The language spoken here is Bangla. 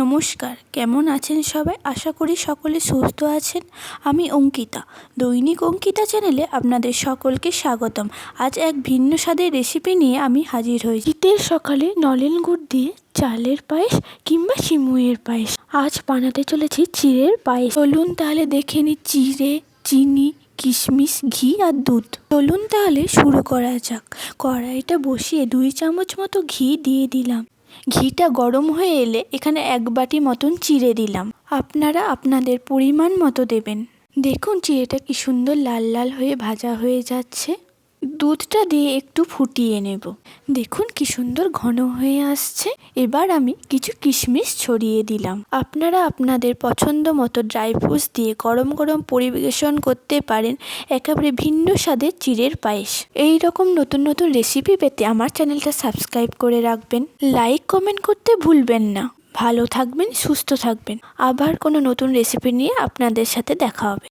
নমস্কার, কেমন আছেন সবাই? আশা করি সকলে সুস্থ আছেন। আমি অঙ্কিতা। দৈনিক অঙ্কিতা চ্যানেলে আপনাদের সকলকে স্বাগতম। আজ এক ভিন্ন স্বাদের রেসিপি নিয়ে আমি হাজির হয়েছি। শীতের সকালে নলেন গুড় দিয়ে চালের পায়েস কিংবা সিমুইয়ের পায়েস। আজ বানাতে চলেছি চিড়ের পায়েস। চলুন তাহলে দেখে নিই চিড়ে, চিনি, কিশমিশ, ঘি আর দুধ। চলুন তাহলে শুরু করা যাক। কড়াইটা বসিয়ে দুই চামচ মতো ঘি দিয়ে দিলাম। ঘিটা গরম হয়ে এলে এখানে এক বাটি মতন চিড়ে দিলাম। আপনারা আপনাদের পরিমাণ মতো দেবেন। দেখুন চিড়েটা কি সুন্দর লাল লাল হয়ে ভাজা হয়ে যাচ্ছে। দুধটা দিয়ে একটু ফুটিয়ে নেব। দেখুন কি সুন্দর ঘন হয়ে আসছে। এবার আমি কিছু কিশমিশ ছড়িয়ে দিলাম। আপনারা আপনাদের পছন্দ মতো ড্রাই ফ্রুটস দিয়ে গরম গরম পরিবেশন করতে পারেন। একেবারে ভিন্ন স্বাদের চিড়ের পায়েস। এই রকম নতুন নতুন রেসিপি পেতে আমার চ্যানেলটা সাবস্ক্রাইব করে রাখবেন। লাইক কমেন্ট করতে ভুলবেন না। ভালো থাকবেন, সুস্থ থাকবেন। আবার কোনো নতুন রেসিপি নিয়ে আপনাদের সাথে দেখা হবে।